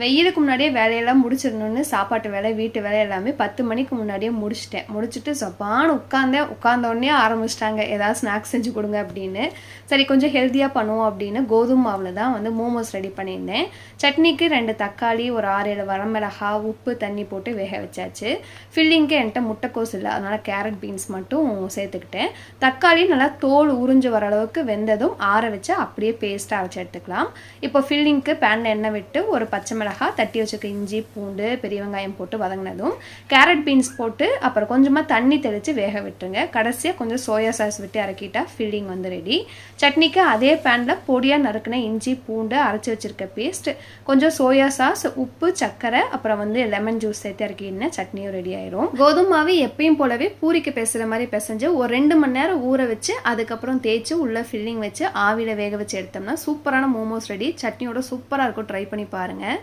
வெயிலுக்கு முன்னாடியே வேலையெல்லாம் முடிச்சிடணும்னு சாப்பாட்டு வேலை வீட்டு வேலை எல்லாமே பத்து மணிக்கு முன்னாடியே முடிச்சிட்டேன். முடிச்சுட்டு சொப்பான்னு உட்காந்தேன். உட்காந்தோடனே ஆரம்பிச்சிட்டாங்க. ஏதாவது ஸ்நாக்ஸ் செஞ்சு கொடுங்க அப்படின்னு. சரி கொஞ்சம் ஹெல்த்தியாக பண்ணுவோம் அப்படின்னு கோதுமை மாவில் தான் வந்து மோமோஸ் ரெடி பண்ணியிருந்தேன். சட்னிக்கு ரெண்டு தக்காளி ஒரு ஆறு ஏழு வரமிளகா உப்பு தண்ணி போட்டு வேக வச்சாச்சு. ஃபில்லிங்க்கு என்கிட்ட முட்டைக்கோஸ் இல்லை. அதனால் கேரட் பீன்ஸ் மட்டும் சேர்த்துக்கிட்டேன். தக்காளி நல்லா தோல் உறிஞ்சு வர அளவுக்கு வெந்ததும் ஆற வச்சு அப்படியே பேஸ்ட்டாக அரைச்சி எடுத்துக்கலாம். இப்போ ஃபில்லிங்க்கு பேனில் எண்ணெய் விட்டு ஒரு பச்சை அழகாக தட்டி வச்சுக்க இஞ்சி பூண்டு பெரிய வெங்காயம் போட்டு வதங்கினதும் கேரட் பீன்ஸ் போட்டு அப்புறம் கொஞ்சமாக தண்ணி தெளித்து வேக விட்டுருங்க. கடைசியாக கொஞ்சம் சோயா சாஸ் விட்டு இறக்கிட்டா ஃபில்லிங் வந்து ரெடி சட்னிக்கு அதே பேனில் பொடியாக நறுக்கின இஞ்சி பூண்டு அரைச்சி வச்சிருக்க பேஸ்ட் கொஞ்சம் சோயா சாஸ் உப்பு சர்க்கரை அப்புறம் வந்து லெமன் ஜூஸ் சேர்த்து இறக்கின சட்னியும் ரெடி ஆயிரும். கோதுமை மாவு எப்பயும் போலவே பூரிக்கு பேசுகிற மாதிரி பிசைஞ்சு ஒரு ரெண்டு மணி நேரம் ஊற வச்சு அதுக்கப்புறம் தேய்ச்சி உள்ள ஃபில்லிங் வச்சு ஆவியில் வேக வச்சு எடுத்தோம்னா சூப்பரான மோமோஸ் ரெடி சட்னியோட சூப்பராக இருக்கும். ட்ரை பண்ணி பாருங்கள்